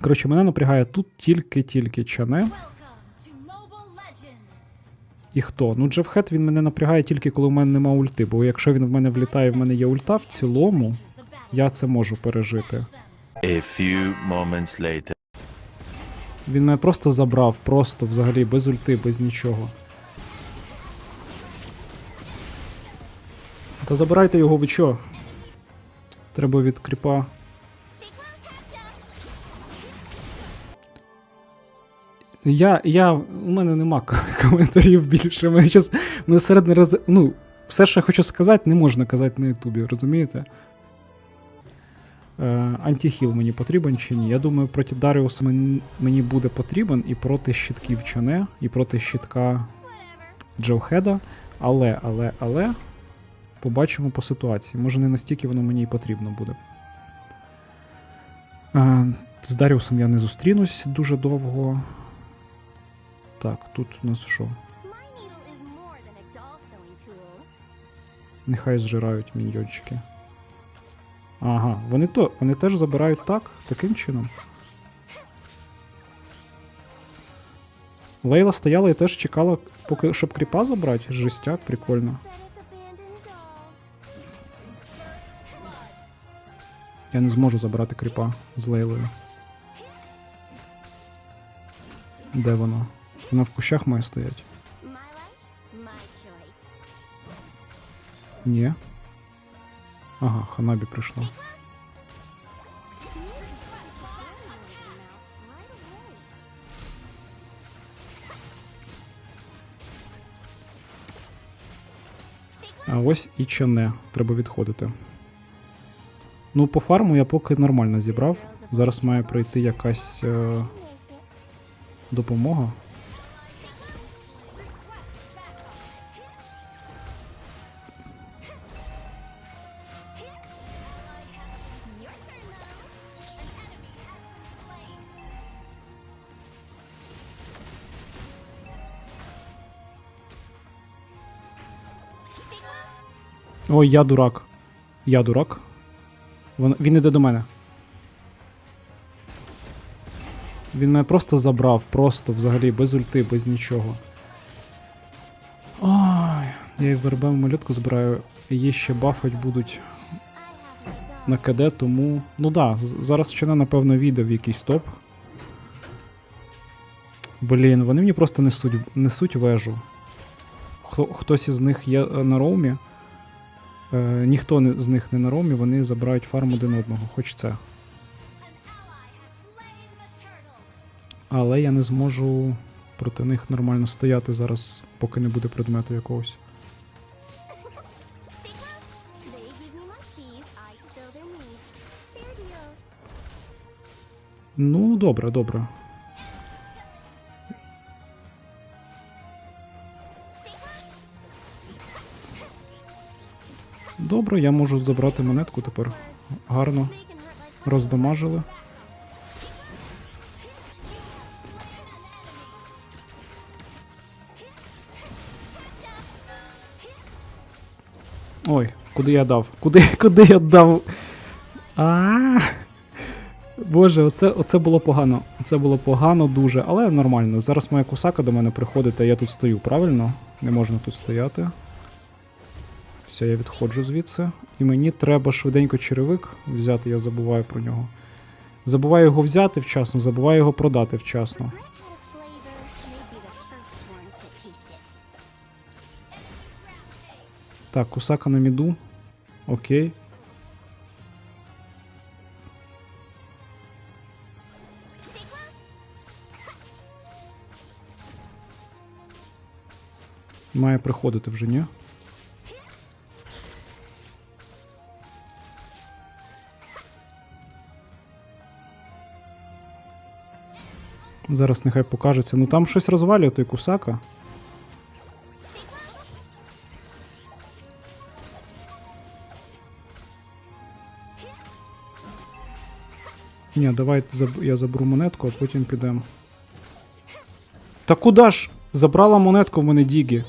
Коротше, мене напрягає тут тільки-тільки чане. І хто? Ну, Джефхет він мене напрягає тільки коли в мене нема ульти, бо якщо він в мене влітає, в мене є ульта, в цілому я це можу пережити. A few moments later. Він мене просто забрав, просто взагалі без ульти, без нічого. Та забирайте його, ви чо? Треба від кріпа. Я, я, у мене нема коментарів більше. Мене щас, мене середній раз, ну, все, що я хочу сказати, не можна казати на Ютубі, розумієте? Е, антихіл мені потрібен чи ні? Я думаю, проти Даріуса мен- мені буде потрібен і проти щитків Чане, і проти щитка Джоухеда. Але, але, але. Побачимо по ситуації. Може, не настільки воно мені і потрібно буде. Е, з Даріусом я не зустрінусь дуже довго. Так, тут у нас що? Нехай зжирають міньйончики. Ага, вони то, вони теж забирають так, таким чином. Лейла стояла і теж чекала, поки щоб кріпа забрати. Жестяк, прикольно. Я не зможу забрати кріпа з Лейлою. Де вона? Вона в кущах має стоять. Ні. Ага, Ханабі прийшла. А ось і чане. Треба відходити. Ну, по фарму я поки нормально зібрав. Зараз має прийти якась е, допомога. Ой, я дурак. Я дурак. Вон, він іде до мене. Він мене просто забрав, просто взагалі, без ульти, без нічого. Ой, я і вербем малютку збираю, її ще бафать будуть на КД, тому. Ну да, зараз ще напевно відео в якийсь топ. Блін, вони мені просто несуть, несуть вежу. Хто, хтось із них є е, на роумі. Е, ніхто з них не на ромі, вони забирають фарм один одного, хоч це. Але я не зможу проти них нормально стояти зараз, поки не буде предмету якогось. Ну, добре, добре. Добре, я можу забрати монетку тепер. Гарно. Роздамажили. Ой, куди я дав? Куди, куди я дав? А. Боже, оце, оце було погано. Це було погано дуже, але нормально. Зараз моя кусака до мене приходить, а я тут стою, правильно? Не можна тут стояти. Все, я відходжу звідси. І мені треба швиденько черевик взяти, я забуваю про нього. Забуваю його взяти вчасно, забуваю його продати вчасно. Так, кусака на міду. Окей. Має приходити вже, ні? Зараз нехай покажеться. Ну там щось розвалює той кусака. Ні, давай я заберу монетку, а потім підемо. Та куди ж? Забрала монетку в мене Дігі.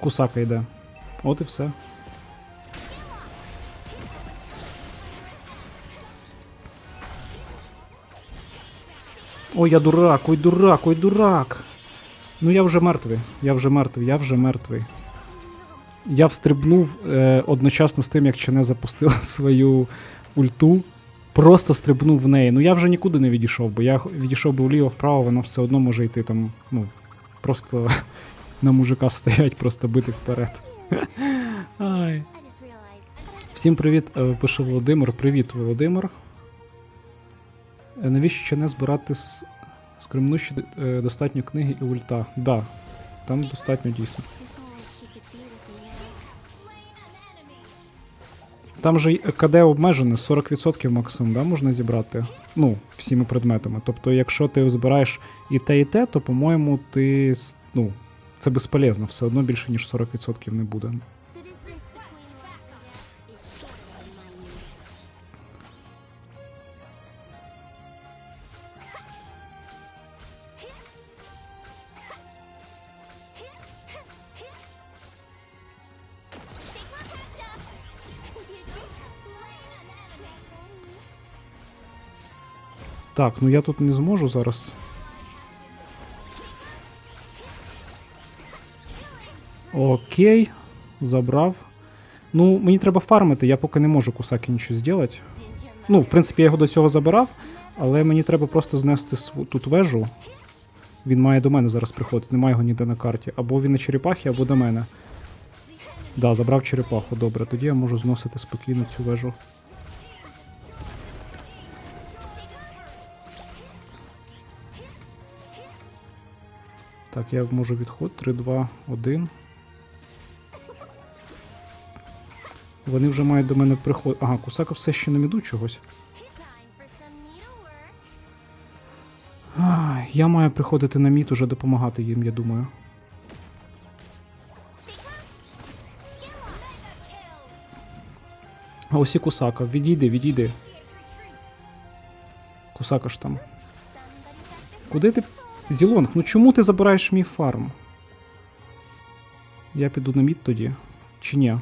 Кусака йде. От і все. Ой, я дурак, ой, дурак, ой, дурак. Ну я вже мертвий, я вже мертвий, я вже мертвий. Я встрибнув е, одночасно з тим, як Чене запустила свою ульту. Просто стрибнув в неї. Ну я вже нікуди не відійшов, бо я відійшов би вліво-вправо, вона все одно може йти там, ну, просто на мужика стоять, просто бити вперед. Ай. Всім привіт, е, пише Володимир. Привіт, Володимир. Е, Навіщо ще не збирати з скремнущі е, достатньо книги і ульта? Да, там достатньо дійсно. Там же КД обмежене, 40% максимум, да, можна зібрати. Ну, всіми предметами. Тобто, якщо ти збираєш і те, і те, то, по-моєму, ти. Ну, це безполезно, все одно більше, ніж 40% не буде. Так, ну я тут не зможу зараз. Окей, забрав. Ну, мені треба фармити, я поки не можу кусаки нічого зробити. Ну, в принципі, я його до цього забирав, але мені треба просто знести тут вежу. Він має до мене зараз приходити, немає його ніде на карті. Або він на черепахі, або до мене. Да, забрав черепаху, добре. Тоді я можу зносити спокійно цю вежу. Так, я можу відход. 3, 2, 1. Вони вже мають до мене приход. Ага, Кусака все ще на міду чогось. Ай, я маю приходити на мід уже допомагати їм, я думаю. А ось і Кусака. Відійди, відійди. Кусака ж там. Куди ти. Зілонг, ну чому ти забираєш мій фарм? Я піду на мід тоді. Чи ні?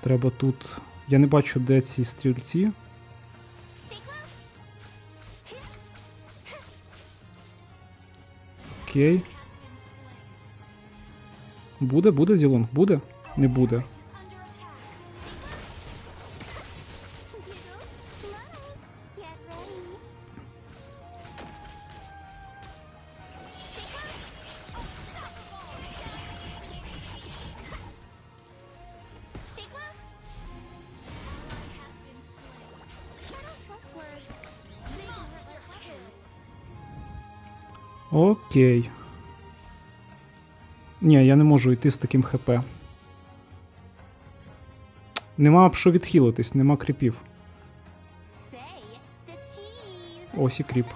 Треба тут. Я не бачу, де ці стрільці. Окей. Буде, буде Зілонг? Буде? Не буде. Окей. Ні, я не можу йти з таким ХП. Нема б що відхилитись, нема кріпів. Ось і кріп.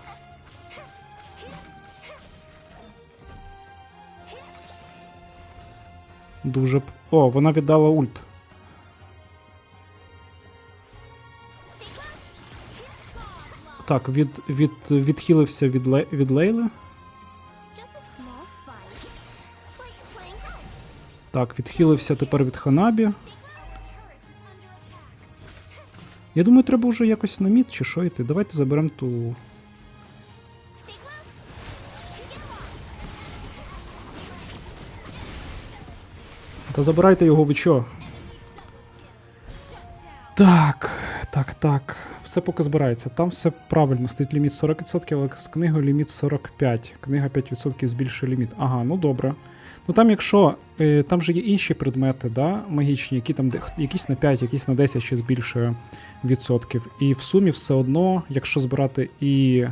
Дуже б. О, вона віддала ульт. Так, від, від, відхилився від, від Лейли. Так, відхилився тепер від Ханабі. Я думаю, треба вже якось на мід чи що йти. Давайте заберемо ту. Та забирайте його, ви чо? Так, так, так. Все поки збирається. Там все правильно. Стоїть ліміт 40%, але з книгою ліміт 45. Книга 5% збільшує ліміт. Ага, ну добре. Ну там, якщо е, там же є інші предмети, да, магічні, які там якісь на 5, якісь на 10 ще збільшує відсотків. І в сумі все одно, якщо збирати і.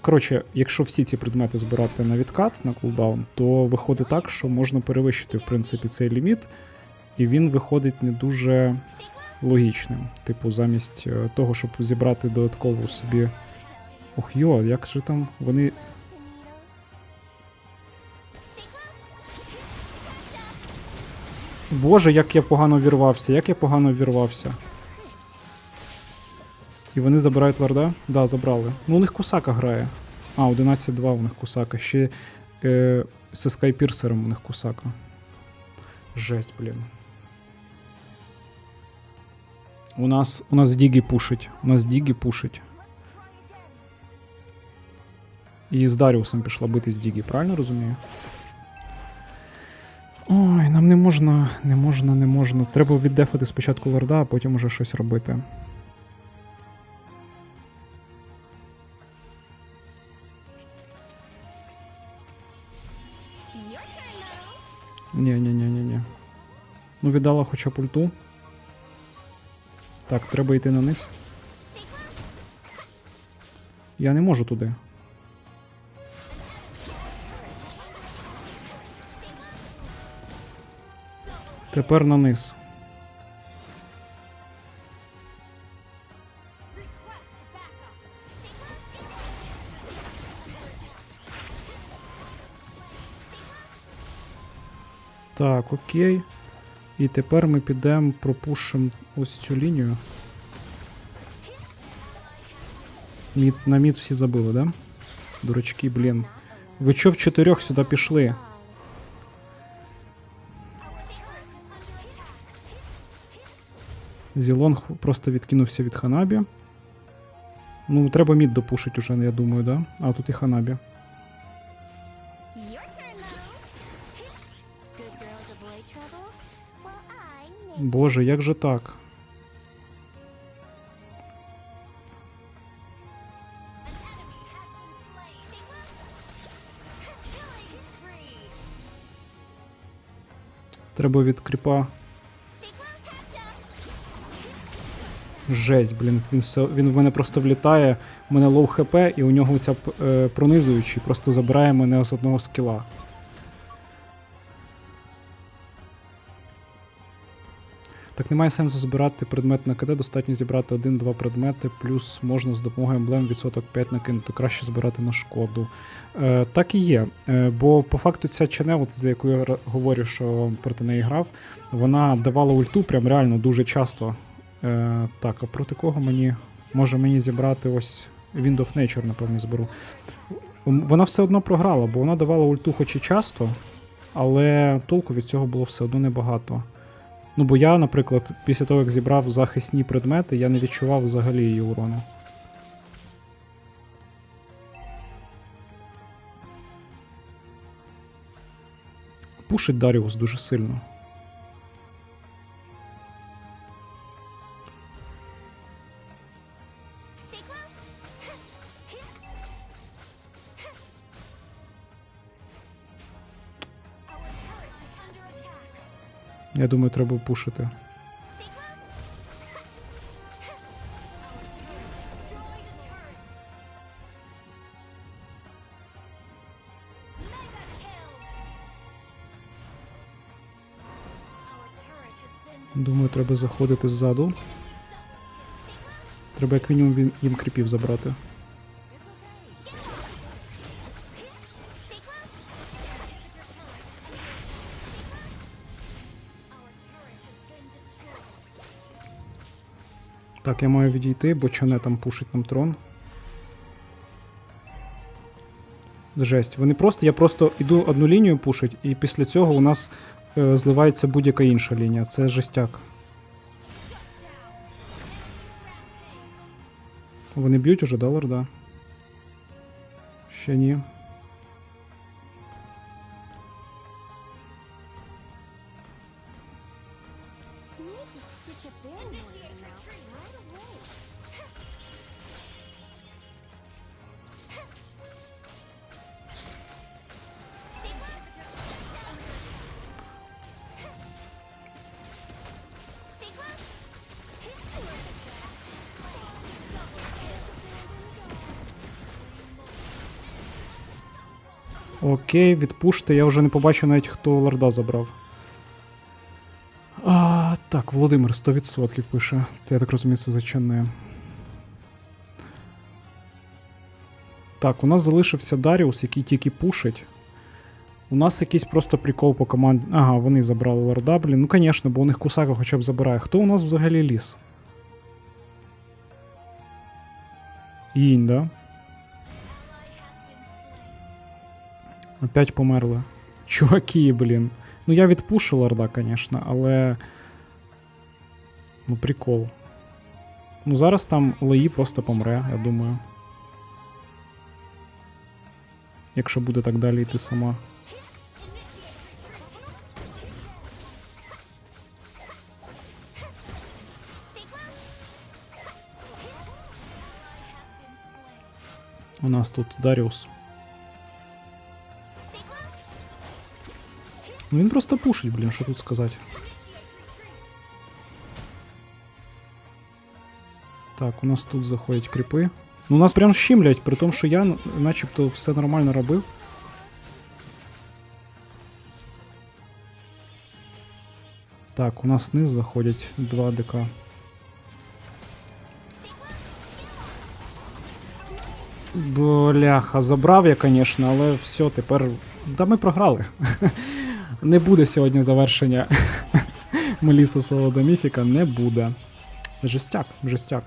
Коротше, якщо всі ці предмети збирати на відкат на кулдаун, то виходить так, що можна перевищити в принципі цей ліміт, і він виходить не дуже логічним. Типу, замість е, того, щоб зібрати додаткову собі. Ох йо, як же там вони Боже, як я погано вірвався, як я погано вірвався. І вони забирають лорда? Да, забрали. Ну, у них Кусака грає. А, 11-2 у них Кусака. Ще е, зі скайпірсером у них Кусака. Жесть, блін. У нас, у нас Дігі пушить. У нас Дігі пушить. І з Даріусом пішла бити з Дігі, правильно розумію? Не можна, не можна, не можна. Треба віддефати спочатку лорда, а потім уже щось робити. Your turn, Metal. Ні, ні, ні, ні, ні. Ну, віддала хоча б ульту. Так, треба йти на низ. Я не можу туди. Тепер на низ. Так, окей. І тепер ми підемо пропушимо ось цю лінію. Мід, на мід всі забили, да? Дурачки, блін. Ви чо в чотирьох сюди пішли? Зілонг просто відкинувся від Ханабі. Ну, треба мід допушить уже, я думаю, да? А тут і Ханабі. Боже, як же так? Треба від кріпа. Жесть, блін, він все, він в мене просто влітає, у мене лоу хп, і у нього ця е, пронизуючий просто забирає мене з одного скіла. Так немає сенсу збирати предмет на КД, достатньо зібрати один-два предмети, плюс можна з допомогою емблем відсоток 5 накинути, краще збирати на шкоду. Е, так і є. Е, бо по факту ця чене, за яку я говорю, що проти неї грав, вона давала ульту прям реально дуже часто. Е, так, а проти кого мені. Може мені зібрати ось Wind of Nature, напевно, зберу. Вона все одно програла, бо вона давала ульту хоч і часто, але толку від цього було все одно небагато. Ну, бо я, наприклад, після того, як зібрав захисні предмети, я не відчував взагалі її урону. Пушить Даріус дуже сильно. Я думаю, треба пушити. Думаю, треба заходити ззаду. Треба як мінімум їм кріпів забрати. Так, я маю відійти, бо чоне там пушить нам трон. Жесть. Вони просто, я просто йду одну лінію пушить, і після цього у нас е, зливається будь-яка інша лінія. Це жестяк. Вони б'ють уже, да, лорда? Ще ні. Окей, відпуште, я вже не побачив навіть, хто лорда забрав. А, так, Володимир 100% пише. Я так розумію, це зачинне. Так, у нас залишився Даріус, який тільки пушить. У нас якийсь просто прикол по команді. Ага, вони забрали лорда, блін. Ну, звісно, бо у них кусака хоча б забирає. Хто у нас взагалі ліс? Інь, да? Опять померли. Чуваки, блін. Ну я відпушу лорда, звісно, але. Ну, прикол. Ну зараз там Леї просто помре, я думаю. Якщо буде так далі йти сама. У нас тут Даріус. Ну він просто пушить, блін, що тут сказати. Так, у нас тут заходять кріпи. Ну, нас прям щемлять, при тому, що я начебто все нормально робив. Так, у нас низ заходять два ДК. Бляха, забрав я, звісно, але все, тепер. Та ми програли. Не буде сьогодні завершення Меліса Солода Міфіка, не буде. Жестяк, жестяк.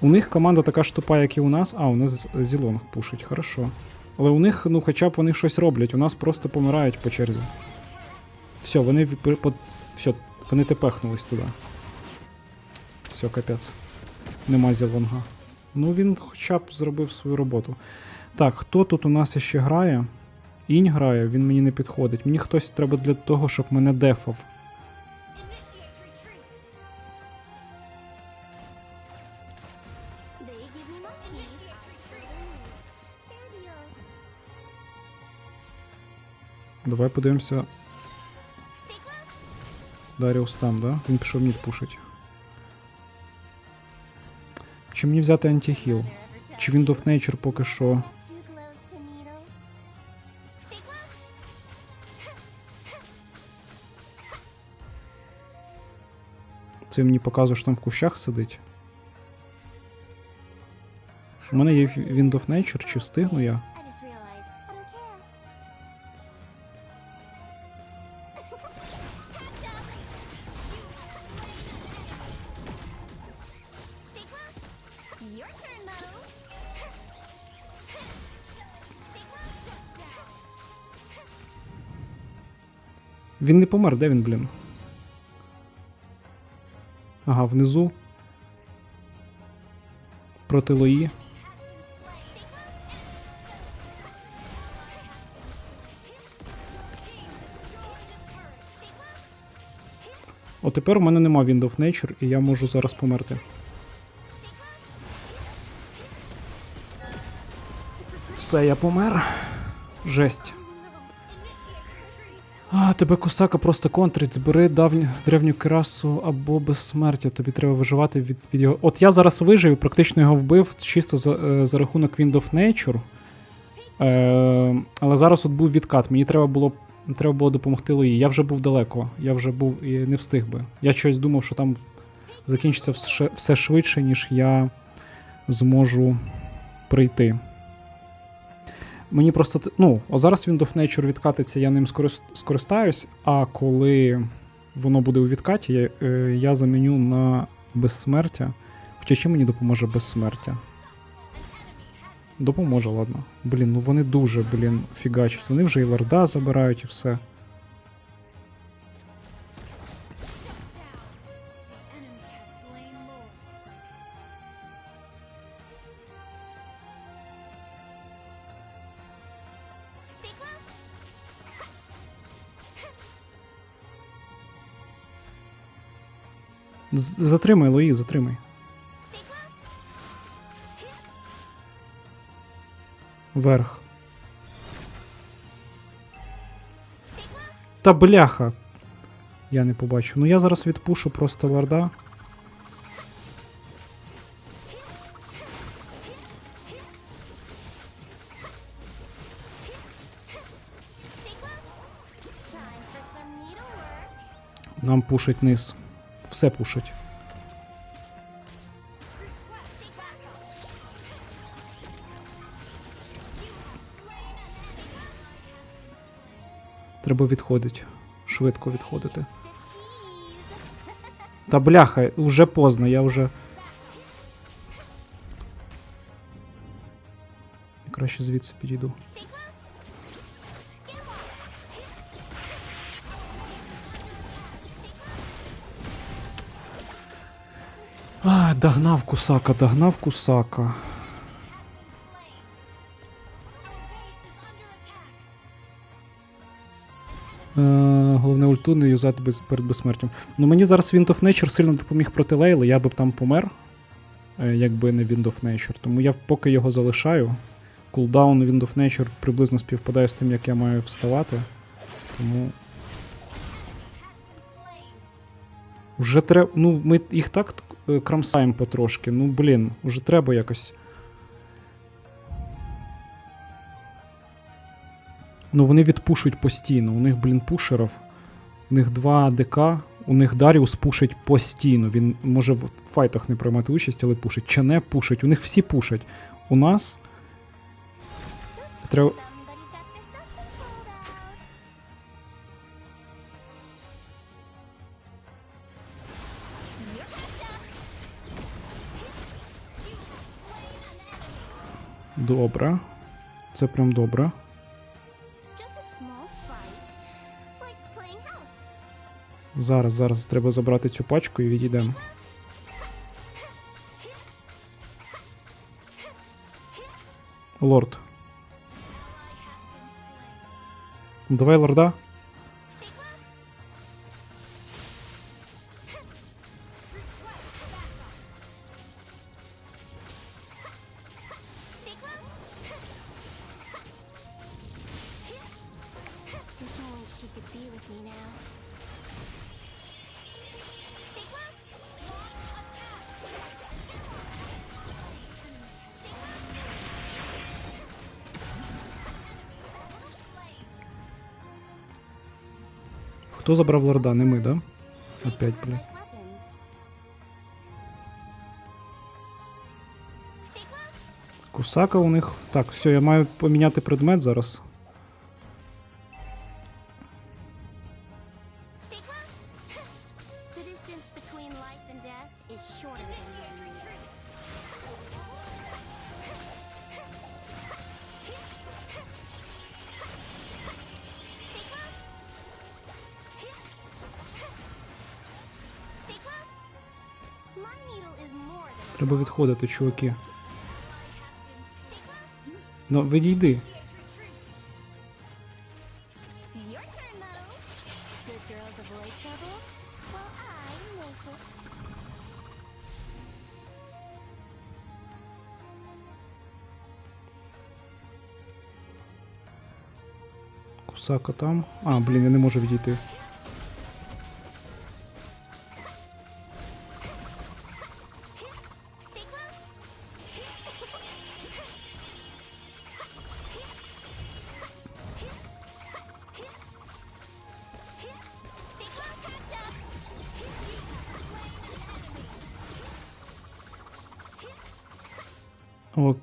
У них команда така ж тупа, як і у нас. А, у нас Зілонг пушить, хорошо. Але у них, ну, хоча б вони щось роблять, у нас просто помирають по черзі. Все, вони по- все, вони тепехнулись туди. Все, капець. Нема Зілонга. Ну він хоча б зробив свою роботу. Так, хто тут у нас ще грає? Інь грає, він мені не підходить. Мені хтось треба для того, щоб мене дефав. Давай подивимося. Даріус там, да? Він пішов мід пушить. Чи мені взяти антихіл? Чи він Nature поки що. Це мені показує, що там в кущах сидить. У мене є Wind of Nature, чи встигну я? Він не помер, де він, блін? Ага, внизу. Проти Лої. О, тепер у мене нема Wind of Nature, і я можу зараз померти. Все, я помер. Жесть. Тебе Кусака просто контрить. Збери давню древню керасу або безсмертя. Тобі треба виживати від, від його. От я зараз вижив, практично його вбив чисто за, е, за рахунок Wind of Nature. Е, але зараз от був відкат. Мені треба було, треба було допомогти Лої. Я вже був далеко. Я вже був і не встиг би. Я щось думав, що там закінчиться все швидше, ніж я зможу прийти. Мені просто ну, а зараз Wind of Nature відкатиться, я ним скористаюсь, а коли воно буде у відкаті, я, е, я заміню на безсмертя. Хоча чим мені допоможе безсмертя? Допоможе, ладно. Блін, ну вони дуже, блін, фігачать. Вони вже і ларда забирають і все. З- Затримай, Лої, затримай. Вверх. Та бляха. Я не побачу. Ну я зараз відпушу просто варда. Нам пушить низ. Все пушить. Треба відходити. Швидко відходити. Та бляха, уже поздно, я вже. Краще звідси підійду. Догнав кусака, догнав кусака. Е, головне ульту не юзати без, перед безсмертям. Ну мені зараз Wind of Nature сильно допоміг проти Лейли, я б там помер, е, якби не Wind of Nature. Тому я поки його залишаю. Кулдаун Wind of Nature приблизно співпадає з тим, як я маю вставати. Тому. Вже треба. Ну, ми їх так крамсаємо потрошки. Ну, блін, уже треба якось. Ну, вони відпушують постійно. У них, блін, пушерів. У них два АДК, у них Даріус пушить постійно. Він може в файтах не приймати участь, але пушить. Чане пушить, у них всі пушать. У нас. Треба. Добре. Це прям добре. Зараз, зараз треба забрати цю пачку і відійдемо. Лорд. Давай лорда. Хто забрав лорда? Не ми, да? Опять, close. Кусака у них. Так, все, я маю поміняти предмет зараз. While I make it. Кусака там. А, блін, я не можу відійти.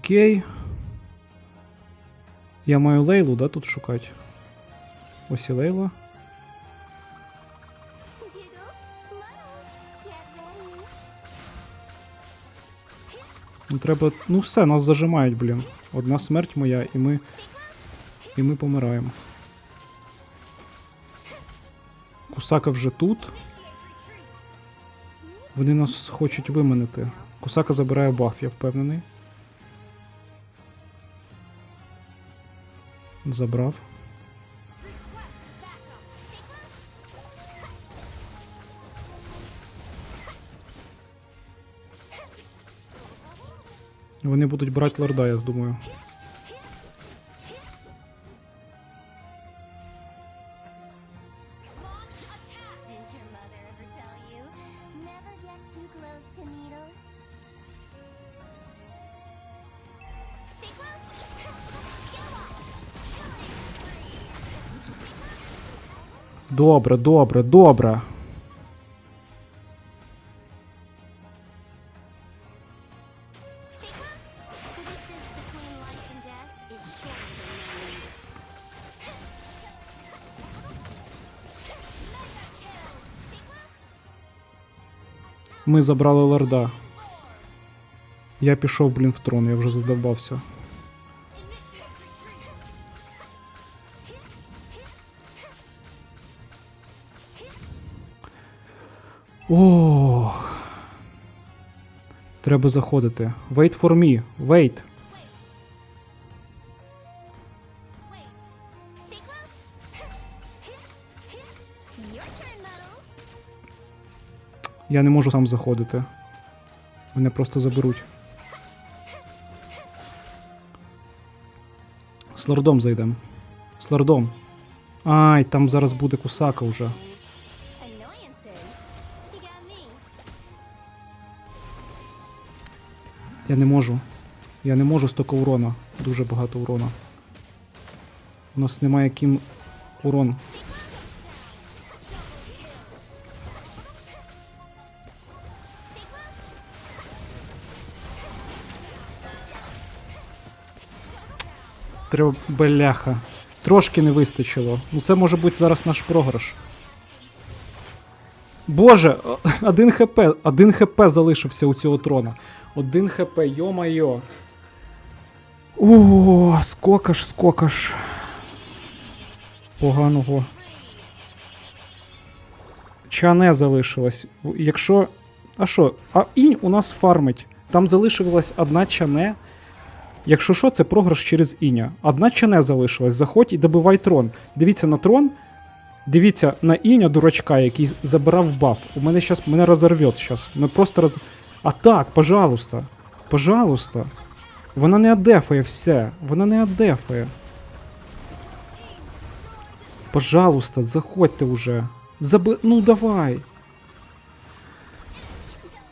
Окей. Я маю Лейлу, да, тут шукати. Ось і Лейла. Ну треба. Ну все, нас зажимають, блін. Одна смерть моя, і ми. І ми помираємо. Кусака вже тут. Вони нас хочуть виманити. Кусака забирає баф, я впевнений. Забрав. Вони будуть брати лорда, я думаю. Shorter than you Ми забрали лорда. Я пішов, блін, в трон, я вже задовбався. Треба заходити. Wait for me. Wait. Я не можу сам заходити. Мене просто заберуть. З лордом зайдем. З. Ай, там зараз буде кусака вже. Я не можу. Я не можу стільки урона. Дуже багато урона. У нас немає ким урон. Треба бляха. Трошки не вистачило. Ну це може бути зараз наш програш. Боже, один хп, один хп залишився у цього трона. Один хп, йо-майо. О, скока ж, скока ж. Поганого. Чане залишилось. Якщо. А що? А інь у нас фармить. Там залишилась одна чане. Якщо що, це програш через іня. Одна чане залишилась. Заходь і добивай трон. Дивіться на трон. Дивіться на іня дурачка, який забирав баф. У мене щас мене розорвет щас. Ми просто роз. А так, пожалуйста. Пожалуйста. Вона не адефає все. Вона не адефає. Пожалуйста, заходьте уже. Заби... Ну давай.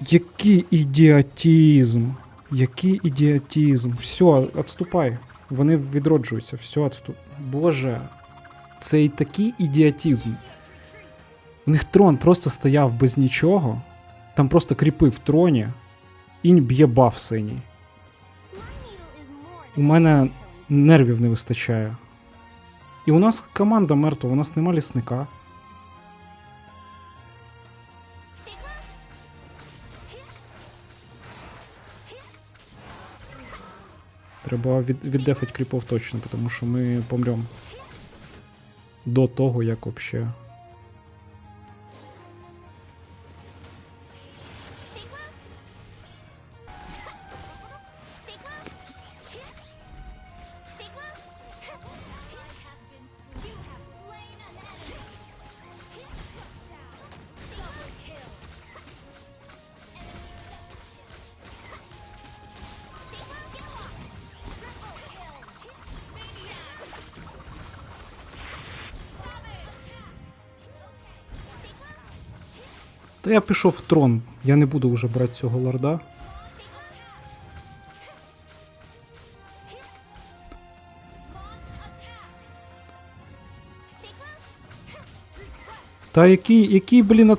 Який ідіотізм. Який ідіотізм. Все, отступай. Вони відроджуються. Все, отступ. Боже. Це і такий ідіотізм. У них трон просто стояв без нічого. Там просто кріпи в троні. Інь б'є баф синій. У мене нервів не вистачає. І у нас команда мертва, у нас нема лісника. Треба від, віддефать кріпов точно, тому що ми помрем. До того, як вообще. Я пішов в трон. Я не буду вже брати цього лорда. Та який, який, блін,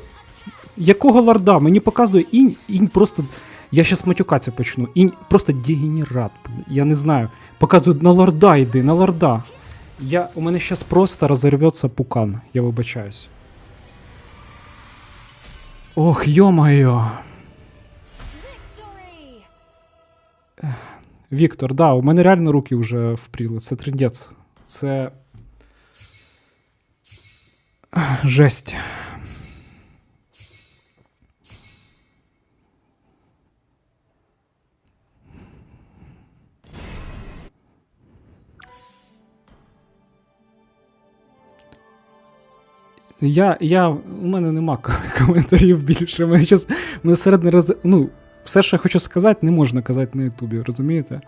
якого лорда? Мені показує інь, інь просто. Я щас матюкатися почну. Інь просто дегенерат. Я не знаю. Показує на лорда йди, на лорда. Я, у мене щас просто розорвется пукан, я вибачаюсь. Ох. Victory. Віктор, да, у мене реально руки вже впріли. Це трендець. Це. Жесть. Я, я, у мене нема коментарів більше. Мене зараз мене середній роз... ну, все, що я хочу сказати, не можна казати на Ютубі, розумієте?